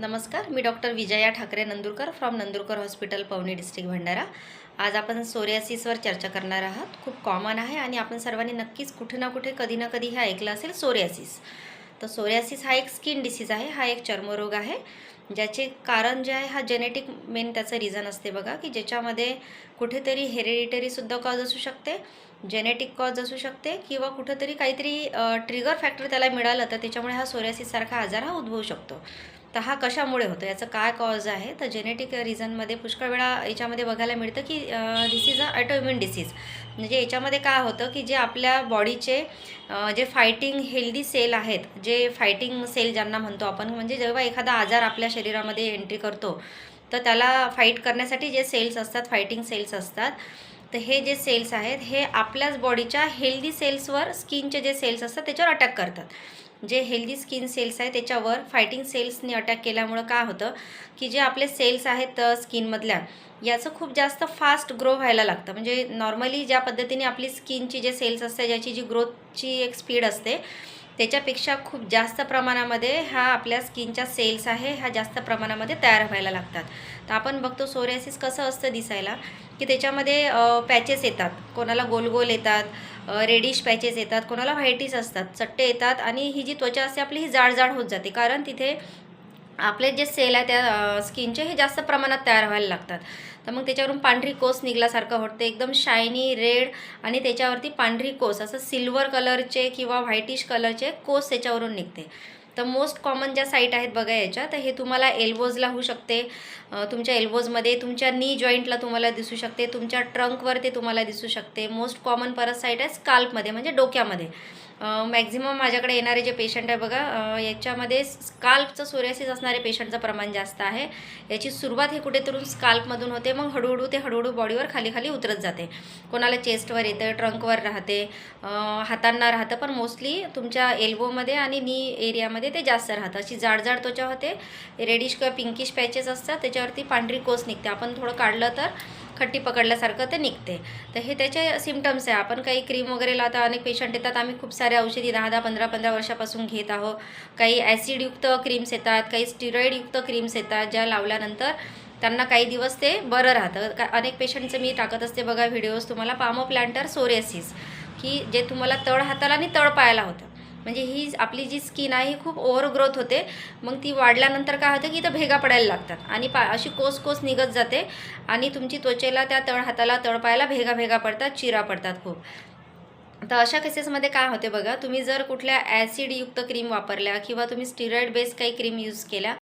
नमस्कार मी doctor Vijaya Thakare Nandurkar from Nandurkar hospital Pauni district Bhandara. आज आपण सोरियासिसवर चर्चा करणार आहात. खूप कॉमन आहे आणि आपण सर्वांनी नक्कीच कुठे ना कुठे कधी ना कधी हे ऐकलं असेल सोरियासिस तर सोरियासिस हा एक स्किन डिसीज आहे हा एक चर्मरोग आहे. ज्याचे कारण जे आहे हा जेनेटिक मेन त्याचं रिझन असते बघा की ज्याच्यामध्ये कुठेतरी हेरिडिटरीसुद्धा कॉज असू शकते जेनेटिक कॉज असू शकते किंवा कुठंतरी काहीतरी ट्रिगर फॅक्टर त्याला मिळालं तर त्याच्यामुळे हा सोरियासिससारखा आजार हा उद्भवू शकतो. तर हा कशामुळे होतो? याचं काय कॉज आहे? तर जेनेटिक रिझनमध्ये पुष्कळ वेळा याच्यामध्ये बघायला मिळतं की दिस इज अ ॲटोइम्युन डिसीज म्हणजे याच्यामध्ये काय होतं की जे आपल्या बॉडीचे जे फायटिंग हेल्दी सेल आहेत जे फायटिंग सेल ज्यांना म्हणतो आपण म्हणजे जेव्हा एखादा आजार आपल्या शरीरामध्ये एंट्री करतो तर त्याला फाईट करण्यासाठी जे सेल्स असतात फायटिंग सेल्स असतात तर हे जे सेल्स आहेत हे आपल्याच बॉडीच्या हेल्दी सेल्सवर स्किनचे जे सेल्स असतात त्याच्यावर अटॅक करतात. जे हेल्दी स्किन सेल्स आहेत त्याच्यावर फायटिंग सेल्सने अटॅक केल्यामुळं काय होतं की जे आपले सेल्स आहेत स्किनमधल्या याचं खूप जास्त फास्ट ग्रो व्हायला लागतं. म्हणजे नॉर्मली ज्या पद्धतीने आपली स्किनची जे सेल्स असते ज्याची जी ग्रोथची एक स्पीड असते त्याच्यापेक्षा खूप जास्त प्रमाणामध्ये हा आपल्या स्किनच्या सेल्स आहे ह्या जास्त प्रमाणामध्ये तयार व्हायला लागतात. तर आपण बघतो सोरियासिस कसं असतं दिसायला की त्याच्यामध्ये पॅचेस येतात. कोणाला गोल गोल येतात रेडिश पॅचेस येतात कोणाला व्हायटीस असतात चट्टे येतात आणि ही जी त्वचा असते आपली ही जाड जाड होत जाते. कारण तिथे आपले जे सेल आहे त्या स्किनचे हे जास्त प्रमाणात तयार व्हायला लागतात. तर मग त्याच्यावरून पांढरी कोस निघल्यासारखं वाटतं एकदम शायनी रेड आणि त्याच्यावरती पांढरी कोस असं सिल्वर कलरचे किंवा व्हाईटिश कलरचे कोस त्याच्यावरून निघते. तर मोस्ट कॉमन ज्या साईट आहेत बघा याच्या तर हे तुम्हाला एल्बोजला होऊ शकते. तुमच्या एल्बोजमध्ये तुमच्या नी जॉईंटला तुम्हाला दिसू शकते. तुमच्या ट्रंकवर ते तुम्हाला दिसू शकते. मोस्ट कॉमन परत साईट आहे स्काल्पमध्ये म्हणजे डोक्यामध्ये. मॅक्झिमम माझ्याकडे येणारे जे पेशंट आहे बघा याच्यामध्ये स्काल्पचं सोरियासिस असणारे पेशंटचं प्रमाण जास्त आहे. याची सुरुवात हे कुठेतरून स्काल्पमधून होते मग हळूहळू ते हळूहळू बॉडीवर खाली खाली उतरत जाते. कोणाला चेस्टवर येतं ट्रंकवर राहते हातांना राहतं पण मोस्टली तुमच्या एल्बोमध्ये आणि नी एरियामध्ये ते जास्त राहतं. अशी जाड जाड त्वचा होते रेडिश किंवा पिंकिश पॅचेस असतात त्याच्यावरती पांढरी कोस निघते. आपण थोडं काढलं तर खट्टी पकडल्यासारखं ते निघते. तर हे त्याचे सिमटम्स आहे. आपण काही क्रीम वगैरे लावता अनेक पेशंट येतात. आम्ही खूप साऱ्या औषधी दहा दहा पंधरा पंधरा वर्षापासून घेत आहोत. काही ॲसिडयुक्त क्रीम्स येतात काही स्टिरॉईडयुक्त क्रीम्स येतात ज्या लावल्यानंतर त्यांना काही दिवस ते बरं राहतं. का अनेक पेशंटचं मी टाकत असते बघा व्हिडिओज तुम्हाला पामो प्लांटर सोरेसिस की जे तुम्हाला तळ हाताला आणि तळ पायाला होतं. म्हणजे ही आपली जी स्किन आहे ही खूप ओव्हर ग्रोथ होते. मग ती वाढल्यानंतर काय होतं की इथं भेगा पडायला लागतात. आणि पा अशी कोस कोस निघत जाते. आणि तुमची त्वचेला त्या तळ हाताला तळपायला भेगा भेगा पडतात चिरा पडतात खूप. तर अशा केसेसमध्ये काय होते बघा तुम्ही जर कुठल्या ॲसिडयुक्त क्रीम वापरल्या किंवा तुम्ही स्टिरॉइड बेस काही क्रीम यूज केल्या